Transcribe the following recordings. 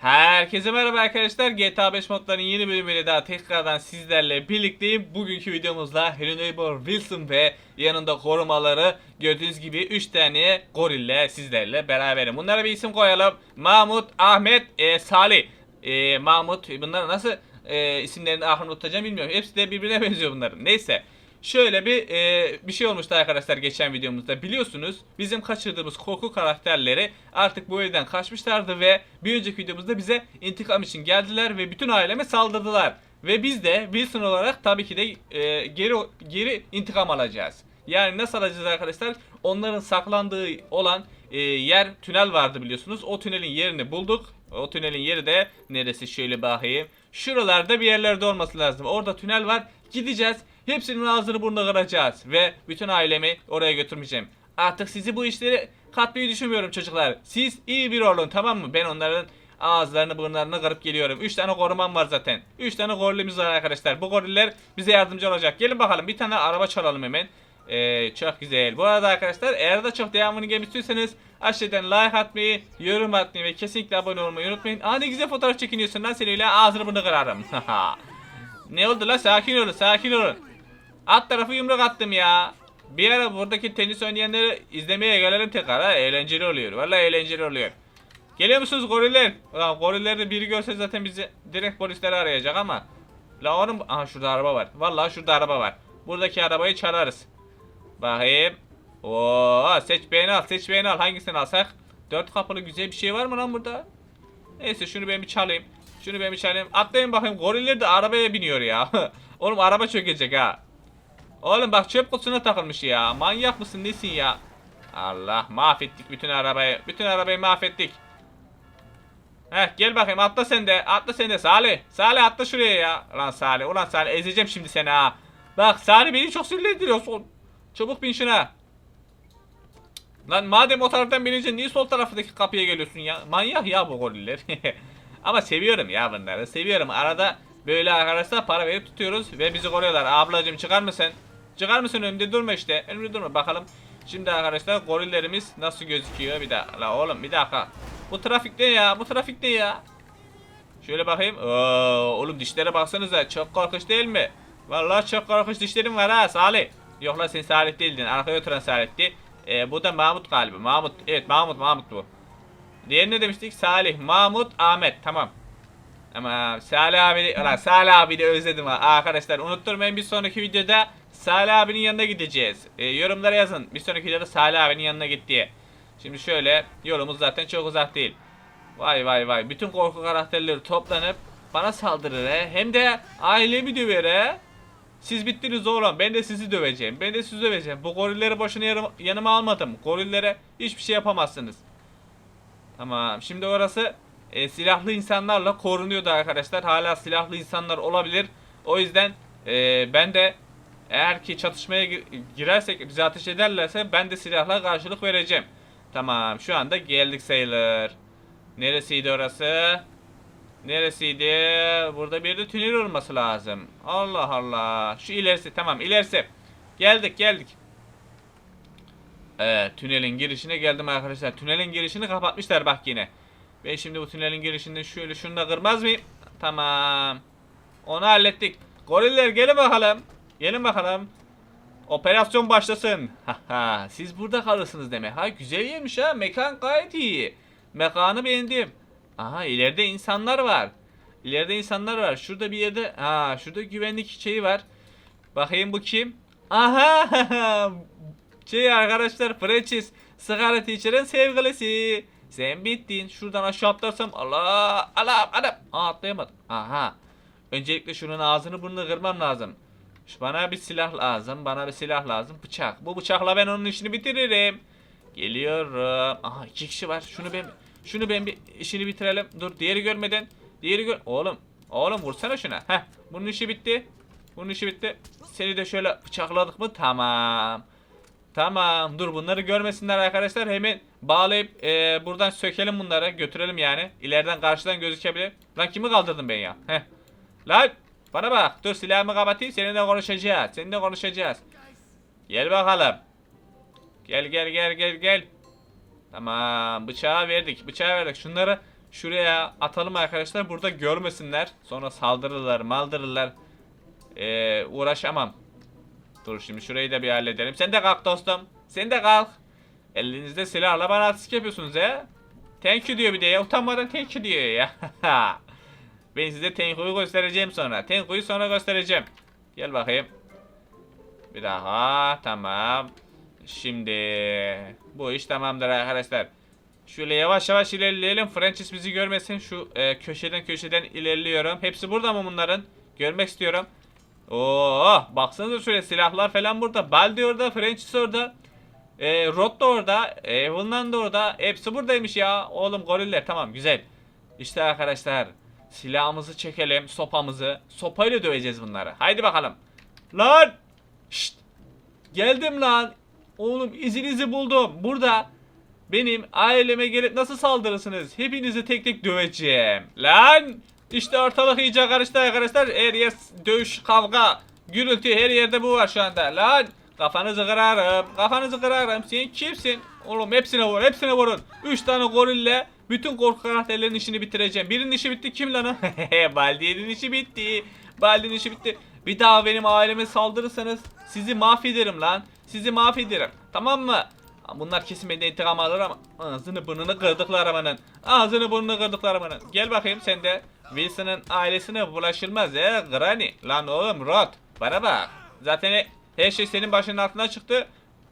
Herkese merhaba arkadaşlar. GTA 5 modların yeni bölümüyle daha tekrardan sizlerle birlikteyim. Bugünkü videomuzda Hello Neighbor Wilson ve yanında korumaları gördüğünüz gibi 3 tane gorille sizlerle beraberim. Bunlara bir isim koyalım. Mahmut, Ahmet, e, Salih. E, Mahmut bunları nasıl e, isimlerini aklımda tutacağım bilmiyorum. Hepsi de birbirine benziyor bunların. Neyse. Şöyle bir e, bir şey olmuştu arkadaşlar geçen videomuzda biliyorsunuz bizim kaçırdığımız korku karakterleri artık bu evden kaçmışlardı ve bir önceki videomuzda bize intikam için geldiler ve bütün aileme saldırdılar ve biz de Wilson olarak tabii ki de e, geri geri intikam alacağız. Yani nasıl alacağız arkadaşlar? Onların saklandığı olan e, yer tünel vardı biliyorsunuz. O tünelin yerini bulduk. O tünelin yeri de neresi şöyle bakayım. Şuralarda bir yerlerde olması lazım. Orada tünel var. Gideceğiz. Hepsinin ağzını burnunu kıracağız. Ve bütün ailemi oraya götürmeyeceğim. Artık sizi bu işleri katmayı düşünmüyorum çocuklar. Siz iyi bir olun tamam mı? Ben onların ağızlarını burnlarını kırıp geliyorum. 3 tane korumam var zaten. 3 tane gorillimiz var arkadaşlar. Bu goriller bize yardımcı olacak. Gelin bakalım bir tane araba çalalım hemen. Ee, çok güzel. Bu arada arkadaşlar eğer de çok devamını gelmek istiyorsanız aşağıdan like atmayı, yorum atmayı ve kesinlikle abone olmayı unutmayın. Aa ne güzel fotoğraf çekiniyorsun lan seninle ağzını burnunu kırarım. ne oldu la sakin olun sakin olun. Alt tarafı yumruk attım ya. Bir ara buradaki tenis oynayanları izlemeye gelelim tekrar ha. Eğlenceli oluyor. Vallahi eğlenceli oluyor. Geliyor musunuz goriller? Ulan gorilleri biri görse zaten bizi direkt polisleri arayacak ama. La oğlum. Aha şurada araba var. Vallahi şurada araba var. Buradaki arabayı çalarız. Bakayım. Oo seç beğeni al seç beğeni al. Hangisini alsak? Dört kapılı güzel bir şey var mı lan burada? Neyse şunu ben bir çalayım. Şunu ben bir çalayım. Atlayın bakayım. Goriller de arabaya biniyor ya. Oğlum araba çökecek ha. Oğlum bak çöp kutusuna takılmış ya. Manyak mısın nesin ya? Allah mahvettik bütün arabayı. Bütün arabayı mahvettik. Heh gel bakayım atla sen de. Atla sen de Salih. Salih atla şuraya ya. Ulan Salih. Ulan Salih ezeceğim şimdi seni ha. Bak Salih beni çok sinirlendiriyorsun. Çabuk bin şuna. Lan madem o taraftan binince niye sol taraftaki kapıya geliyorsun ya? Manyak ya bu goriller. Ama seviyorum ya bunları. Seviyorum. Arada böyle arkadaşlar para verip tutuyoruz ve bizi koruyorlar. Ablacım çıkar mısın? Çıkar mısın önümde durma işte. Önümde durma bakalım. Şimdi arkadaşlar gorillerimiz nasıl gözüküyor? Bir dakika. La oğlum bir dakika. Bu trafikte ya. Bu trafikte ya. Şöyle bakayım. Oo, oğlum dişlere baksanıza. Çok korkunç değil mi? Vallahi çok korkunç dişlerim var ha Salih. Yok lan sen Salih değildin. Arkaya oturan Salih'ti. Ee, bu da Mahmut galiba. Mahmut. Evet Mahmut Mahmut bu. Diğer ne demiştik? Salih, Mahmut, Ahmet. Tamam. Ama Salih abi, ulan Salih abi de özledim ha. Arkadaşlar unutturmayın bir sonraki videoda Salih abinin yanına gideceğiz. Ee, yorumlara yazın. Bir sonraki videoda Salih abinin yanına git diye. Şimdi şöyle yolumuz zaten çok uzak değil. Vay vay vay. Bütün korku karakterleri toplanıp bana saldırır he. Hem de ailemi döver he. Siz bittiniz oğlum. Ben de sizi döveceğim. Ben de sizi döveceğim. Bu gorilleri boşuna yanıma almadım. Gorillere hiçbir şey yapamazsınız. Tamam. Şimdi orası e, silahlı insanlarla korunuyordu arkadaşlar. Hala silahlı insanlar olabilir. O yüzden e, ben de eğer ki çatışmaya gi- girersek bize ateş ederlerse ben de silahla karşılık vereceğim. Tamam. Şu anda geldik sayılır. Neresiydi orası? Neresiydi? Burada bir de tünel olması lazım. Allah Allah. Şu ilerisi tamam ilerisi. Geldik geldik. Evet tünelin girişine geldim arkadaşlar. Tünelin girişini kapatmışlar bak yine. Ben şimdi bu tünelin girişinde şöyle şunu da kırmaz mıyım? Tamam. Onu hallettik. Goriller gelin bakalım. Gelin bakalım. Operasyon başlasın. Siz burada kalırsınız demek. Ha güzel yemiş ha. Mekan gayet iyi. Mekanı beğendim. Aha ileride insanlar var. İleride insanlar var. Şurada bir yerde ha şurada güvenlik şeyi var. Bakayım bu kim? Aha şey arkadaşlar Francis sigara teacher'ın sevgilisi. Sen bittin. Şuradan aşağı atlarsam Allah Allah adam. Aa atlayamadım. Aha. Öncelikle şunun ağzını burnunu kırmam lazım. Bana bir silah lazım. Bana bir silah lazım. Bıçak. Bu bıçakla ben onun işini bitiririm. Geliyorum. Aha iki kişi var. Şunu ben şunu ben bir işini bitirelim. Dur diğeri görmeden. Diğeri gör. Oğlum. Oğlum vursana şuna. Heh. Bunun işi bitti. Bunun işi bitti. Seni de şöyle bıçakladık mı? Tamam. Tamam. Dur bunları görmesinler arkadaşlar. Hemen bağlayıp e, buradan sökelim bunları. Götürelim yani. İleriden karşıdan gözükebilir. Lan kimi kaldırdım ben ya? Heh. Lan bana bak. Dur silahımı kapatayım. Seninle konuşacağız. Seninle konuşacağız. Gel bakalım. Gel gel gel gel gel. Tamam bıçağı verdik. Bıçağı verdik. Şunları şuraya atalım arkadaşlar. Burada görmesinler. Sonra saldırırlar, maldırırlar. Ee, uğraşamam. Dur şimdi şurayı da bir halledelim. Sen de kalk dostum. Sen de kalk. Elinizde silahla bana artistik yapıyorsunuz ya. Thank you diyor bir de ya. Utanmadan thank you diyor ya. ben size thank you'yu göstereceğim sonra. Thank you'yu sonra göstereceğim. Gel bakayım. Bir daha. Tamam. Şimdi bu iş tamamdır arkadaşlar. Şöyle yavaş yavaş ilerleyelim. Francis bizi görmesin. Şu e, köşeden köşeden ilerliyorum. Hepsi burada mı bunların? Görmek istiyorum. Oo, baksanıza şöyle silahlar falan burada. Baldi orada, Francis orada. E, Rod da orada. Evelyn da orada. Hepsi buradaymış ya. Oğlum goriller tamam güzel. İşte arkadaşlar. Silahımızı çekelim. Sopamızı. Sopayla döveceğiz bunları. Haydi bakalım. Lan! Şşt! Geldim lan. Oğlum izinizi buldum. Burada benim aileme gelip nasıl saldırırsınız? Hepinizi tek tek döveceğim. Lan! İşte ortalık iyice karıştı arkadaşlar. Her yer dövüş, kavga, gürültü her yerde bu var şu anda. Lan! Kafanızı kırarım. Kafanızı kırarım. Sen kimsin? Oğlum hepsine vur. Hepsine vurun. 3 tane gorille bütün korku karakterlerin işini bitireceğim. Birinin işi bitti. Kim lan o? Baldi'nin işi bitti. Baldi'nin işi bitti. Bir daha benim aileme saldırırsanız sizi mahvederim lan. Sizi mahvederim. Tamam mı? Bunlar kesin benden intikam alır ama ağzını burnunu kırdıklar amanın. Ağzını burnunu kırdıklar amanın. Gel bakayım sen de. Wilson'ın ailesine bulaşılmaz ya Granny. Lan oğlum Rod. Bana bak. Zaten her şey senin başının altına çıktı.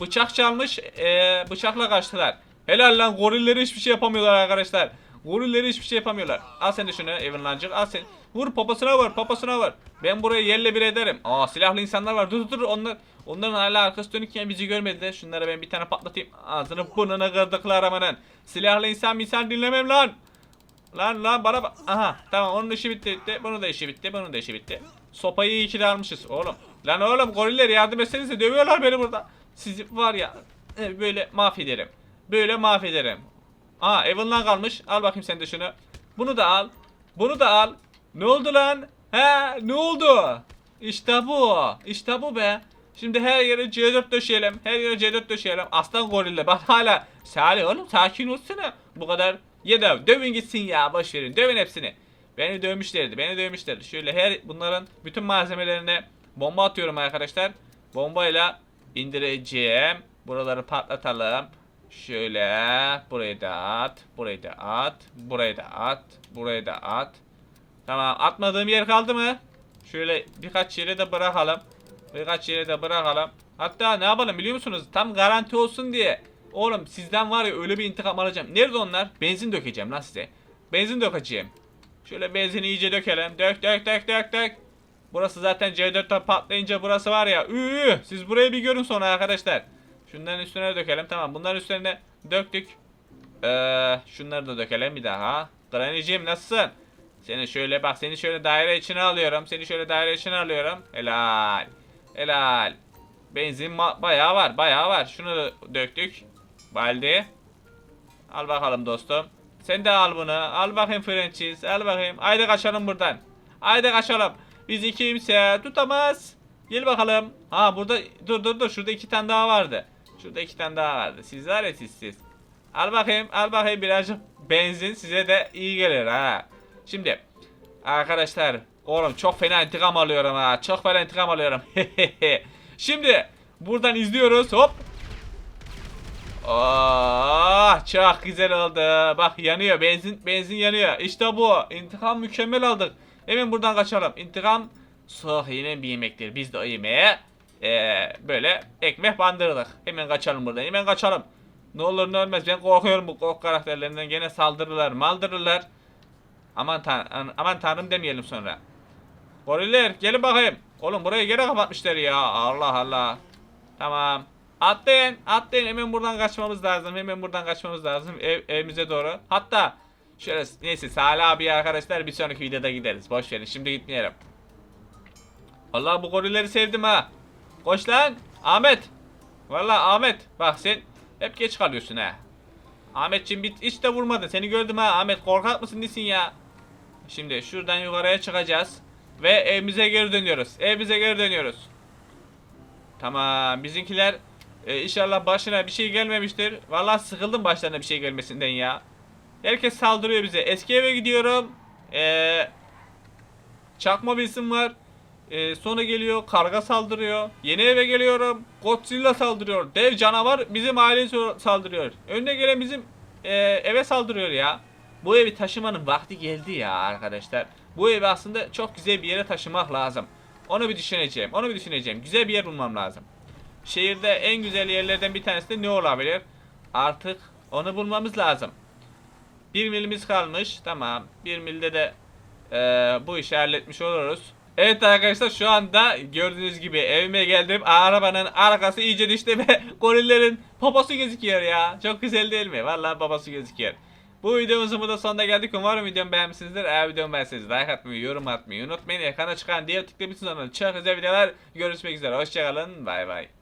Bıçak çalmış. eee, bıçakla kaçtılar. Helal lan gorilleri hiçbir şey yapamıyorlar arkadaşlar. Gorilleri hiçbir şey yapamıyorlar. Al sen de şunu Evan'lancık al sen. Vur poposuna vur poposuna vur. Ben burayı yerle bir ederim. Aa silahlı insanlar var. Dur dur onlar. Onların hala arkası dönükken bizi görmediler. Şunlara ben bir tane patlatayım. Ağzını burnunu kırdıklar amanın. Silahlı insan misal dinlemem lan. Lan lan bana bak. Aha tamam onun işi bitti bitti. Bunun da işi bitti. Bunun da işi bitti. Sopayı iyi ki de almışız oğlum. Lan oğlum goriller yardım etsenize dövüyorlar beni burada. Sizi var ya e, böyle mahvederim. Böyle mahvederim. Aa Evan'dan kalmış. Al bakayım sen de şunu. Bunu da al. Bunu da al. Ne oldu lan? He ne oldu? İşte bu. İşte bu be. Şimdi her yere C4 döşeyelim. Her yere C4 döşeyelim. Aslan gorille. Bak hala. Salih oğlum sakin olsana. Bu kadar. Ya da dövün gitsin ya. Boş verin. Dövün hepsini. Beni dövmüşlerdi. Beni dövmüşlerdi. Şöyle her bunların bütün malzemelerine bomba atıyorum arkadaşlar. Bombayla indireceğim. Buraları patlatalım. Şöyle burayı da at. Burayı da at. Burayı da at. Burayı da at. Tamam atmadığım yer kaldı mı? Şöyle birkaç yere de bırakalım. Birkaç yere de bırakalım. Hatta ne yapalım biliyor musunuz? Tam garanti olsun diye. Oğlum sizden var ya öyle bir intikam alacağım. Nerede onlar? Benzin dökeceğim lan size. Benzin dökeceğim. Şöyle benzini iyice dökelim. Dök dök dök dök dök. Burası zaten C4'te patlayınca burası var ya. Üü, siz burayı bir görün sonra arkadaşlar. Şunların üstüne dökelim. Tamam bunların üstlerine döktük. Ee, şunları da dökelim bir daha. Granny'ciğim nasılsın? Seni şöyle bak seni şöyle daire içine alıyorum. Seni şöyle daire içine alıyorum. Helal. Helal. Benzin bayağı var bayağı var. Şunu döktük. Baldi. Al bakalım dostum. Sen de al bunu. Al bakayım Francis. Al bakayım. Haydi kaçalım buradan. Haydi kaçalım. Bizi kimse tutamaz. Gel bakalım. Ha burada dur dur dur. Şurada iki tane daha vardı. Şurada iki tane daha vardı. Siz var ya siz siz. Al bakayım. Al bakayım birazcık benzin size de iyi gelir ha. Şimdi arkadaşlar oğlum çok fena intikam alıyorum ha. Çok fena intikam alıyorum. Şimdi buradan izliyoruz. Hop. Oh, çok güzel oldu. Bak yanıyor. Benzin benzin yanıyor. İşte bu. İntikam mükemmel aldık. Hemen buradan kaçalım. İntikam yenen bir yemektir. Biz de o yemeğe eee, böyle ekmek bandırdık. Hemen kaçalım buradan. Hemen kaçalım. Ne olur ne olmaz. Ben korkuyorum bu korku karakterlerinden. Gene saldırırlar, maldırırlar. Aman tan aman tanrım demeyelim sonra. Goriller gelin bakayım. Oğlum burayı gene kapatmışlar ya. Allah Allah. Tamam. Atlayın. Atlayın. Hemen buradan kaçmamız lazım. Hemen buradan kaçmamız lazım. Ev, evimize doğru. Hatta şöyle neyse Salih abi arkadaşlar bir sonraki videoda gideriz. Boş verin. Şimdi gitmeyelim. Allah bu gorilleri sevdim ha. Koş lan. Ahmet. Valla Ahmet. Bak sen hep geç kalıyorsun ha. Ahmetciğim bit hiç de vurmadın. Seni gördüm ha. Ahmet korkak mısın nesin ya? Şimdi şuradan yukarıya çıkacağız. Ve evimize geri dönüyoruz. Evimize geri dönüyoruz. Tamam. Bizimkiler e, inşallah başına bir şey gelmemiştir. Vallahi sıkıldım başlarına bir şey gelmesinden ya. Herkes saldırıyor bize. Eski eve gidiyorum. Ee, çakma bir var. Ee, sonra geliyor karga saldırıyor. Yeni eve geliyorum. Godzilla saldırıyor. Dev canavar bizim aileye saldırıyor. Önüne gelen bizim e, eve saldırıyor ya. Bu evi taşımanın vakti geldi ya arkadaşlar. Bu evi aslında çok güzel bir yere taşımak lazım. Onu bir düşüneceğim. Onu bir düşüneceğim. Güzel bir yer bulmam lazım. Şehirde en güzel yerlerden bir tanesi de ne olabilir? Artık onu bulmamız lazım. Bir milimiz kalmış. Tamam. Bir milde de eee, bu işi halletmiş oluruz. Evet arkadaşlar şu anda gördüğünüz gibi evime geldim. Arabanın arkası iyice düştü ve gorillerin poposu gözüküyor ya. Çok güzel değil mi? Vallahi poposu gözüküyor. Bu videomuzun burada sonuna geldik. Umarım videomu beğenmişsinizdir. Eğer videomu beğenseniz like atmayı, yorum atmayı unutmayın. Ekrana çıkan diğer tıklamışsınız çok güzel videolar görüşmek üzere. Hoşçakalın. Bay bay.